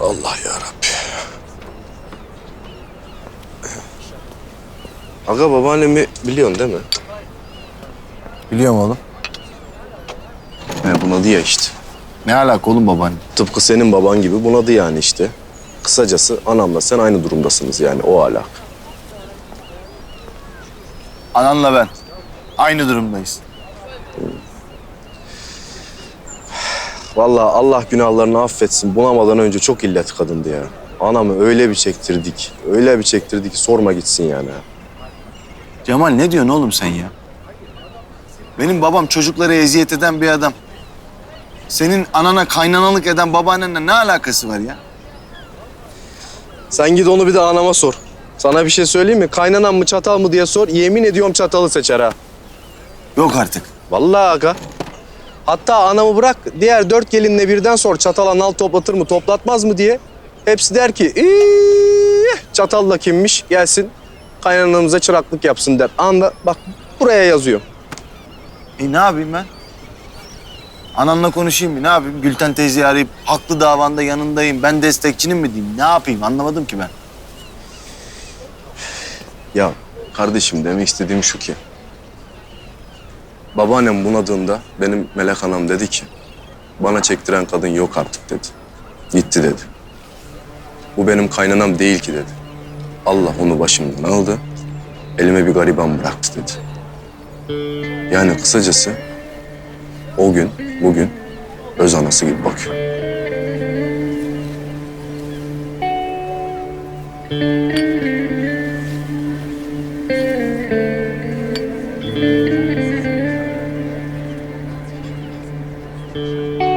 Allah ya Rabbi. Aga babaannemi biliyorsun değil mi? Biliyorum oğlum. He bunadı ya işte. Ne alaka oğlum babaanne? Tıpkı senin baban gibi bunadı yani işte. Kısacası anamla sen aynı durumdasınız yani o alak. Ananla ben. Aynı durumdayız. Vallahi Allah günahlarını affetsin. Bunamadan önce çok illet kadındı ya. Anamı öyle bir çektirdik, öyle bir çektirdik ki sorma gitsin yani. Cemal ne diyorsun oğlum sen ya? Benim babam çocuklara eziyet eden bir adam. Senin anana kaynanalık eden babaannenle ne alakası var ya? Sen git onu bir de anama sor. Sana bir şey söyleyeyim mi? Kaynanan mı çatal mı diye sor. Yemin ediyorum çatalı seçer ha. Yok artık. Vallahi aga. Hatta anamı bırak diğer dört gelinle birden sor çatala nal toplatır mı toplatmaz mı diye. Hepsi der ki "İyi, çatalla kimmiş gelsin kaynanamıza çıraklık yapsın der. Anda bak buraya yazıyor. E ne yapayım ben? Ananla konuşayım mı? Ne yapayım? Gülten teyzeyi arayıp haklı davanda yanındayım. Ben destekçinim mi diyeyim? Ne yapayım? Anlamadım ki ben. Ya kardeşim demek istediğim şu ki. Babaannem bunadığında benim Melek Hanım dedi ki bana çektiren kadın yok artık dedi. Gitti dedi. Bu benim kaynanam değil ki dedi. Allah onu başımdan aldı. Elime bir gariban bıraktı dedi. Yani kısacası o gün bugün öz anası gibi bakıyor. 아!